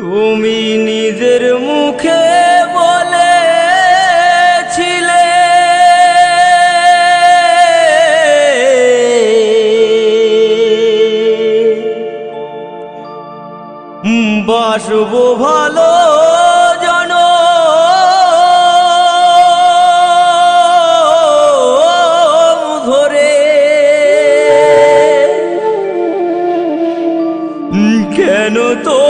তুমি নিজের মুখে বলেছিলে। বাসব ভালো ধরে। কেন তবু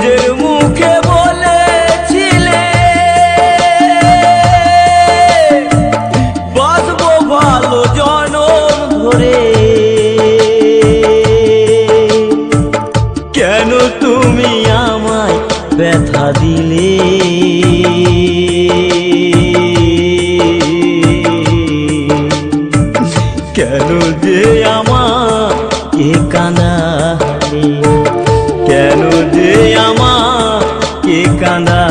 আমার কে কাঁদালে কেন যে আমার কে কাঁদালে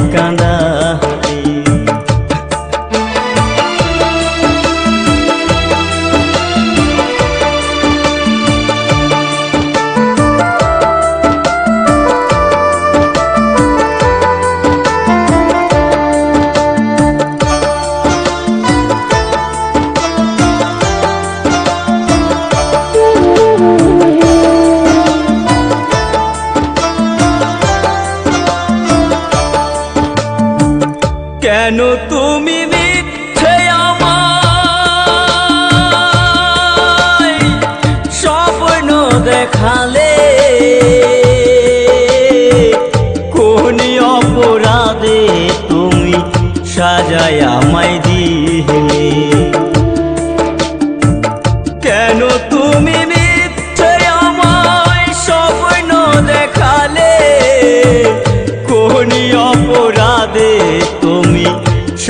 আমাকে কেন তুমি মিথ্যে আমায় স্বপ্ন দেখালে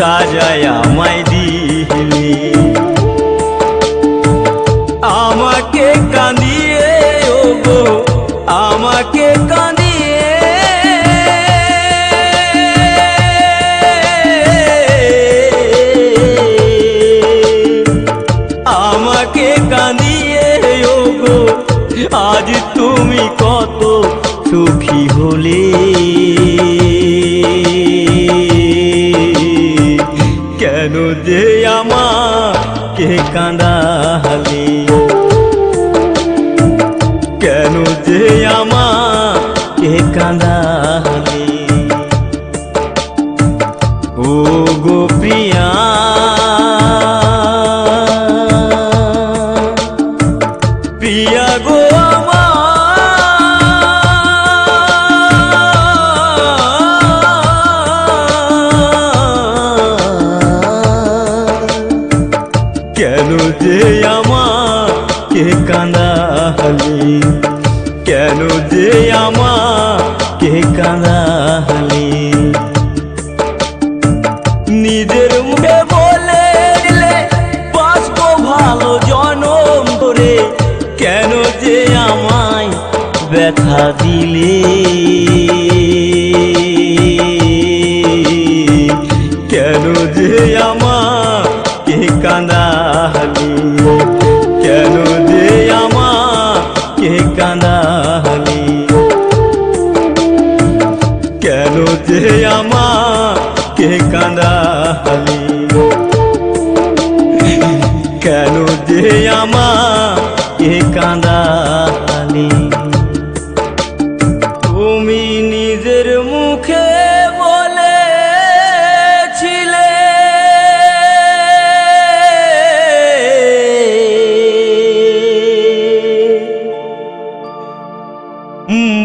সাজায় আমায় দিলি। আমাকে কাঁদিয়ে, ওগো, আমাকে কাঁদিয়ে। আমাকে কাঁদিয়ে, ওগো, আজ তুমি কত সুখী হলে। যে আমাকে কাঁদালে কেন যে আমাকে কাঁদালে কাঁদালি নিজের মুখে বলে দিলে বাঁচবো ভালো জনম ধরে। কেন যে আমায় ব্যথা দিলে? কেন যে আমাকে কাঁদালি কেন যে আমাকে কাঁদালি আমাকে কাঁদালি। তুমি নিজের মুখে বলেছিলে।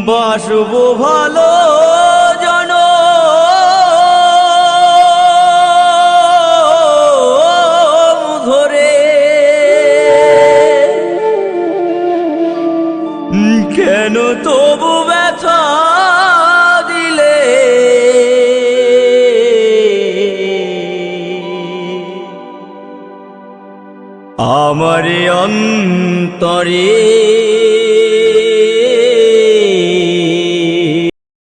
বাসব ভালো আমার অন্তরে